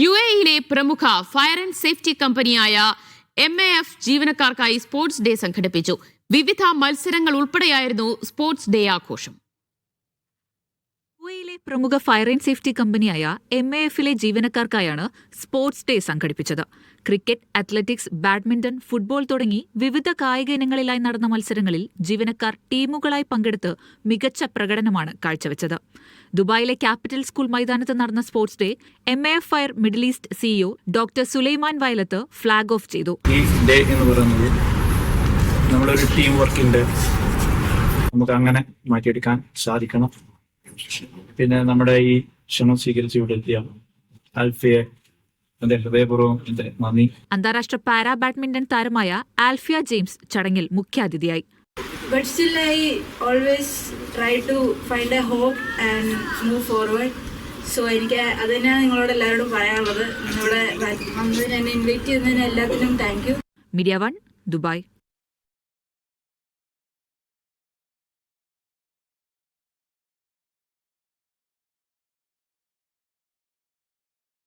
U എയിലെ പ്രമുഖ fire and safety കമ്പനിയായ എം എ എഫ് ജീവനക്കാർക്കായി സ്പോർട്സ് ഡേ സംഘടിപ്പിച്ചു. വിവിധ മത്സരങ്ങൾ ഉൾപ്പെടെയായിരുന്നു സ്പോർട്സ് ഡേ ആഘോഷം. യുഎയിലെ പ്രമുഖ ഫയർ ആൻഡ് സേഫ്റ്റി കമ്പനിയായ എം എ എഫിലെ ജീവനക്കാർക്കായാണ് സ്പോർട്സ് ഡേ സംഘടിപ്പിച്ചത്. ക്രിക്കറ്റ് അത്ലറ്റിക്സ് ബാഡ്മിന്റൺ ഫുട്ബോൾ തുടങ്ങി വിവിധ കായിക ഇനങ്ങളിലായി നടന്ന മത്സരങ്ങളിൽ ജീവനക്കാർ ടീമുകളായി പങ്കെടുത്ത് മികച്ച പ്രകടനമാണ് കാഴ്ചവെച്ചത്. ദുബായിലെ ക്യാപിറ്റൽ സ്കൂൾ മൈതാനത്ത് നടന്ന sports day M A F fire middle east CEO doctor Sulaiman Vayalath flag off ചെയ്തു. നമ്മളൊരു ടീം വർക്കിന്റെ നമുക്ക് അങ്ങനെ മാറ്റിയെടുക്കാൻ സാധിക്കണം. പിന്നെ നമ്മുടെ ഈ ക്ഷണം സ്വീകരിച്ച് ഇവിടെ എത്തിയ ആൽഫിയെ എന്റെ ഹൃദയപൂർവം എന്റെ നന്ദി. അന്താരാഷ്ട്ര പാരാ ബാഡ്മിന്റൺ താരമായ ആൽഫിയ ജെയിംസ് ചടങ്ങിൽ മുഖ്യാതിഥിയായി. But still i always try to find a hope and move forward. So എനിക്ക് അത് തന്നെയാണ് നിങ്ങളോട് എല്ലാവരോടും പറയാനുള്ളത്? നിങ്ങളുടെ വന്നതിന് എന്നെ ഇൻവൈറ്റ് ചെയ്യുന്നതിന് എല്ലാത്തിനും thank you Media One Dubai.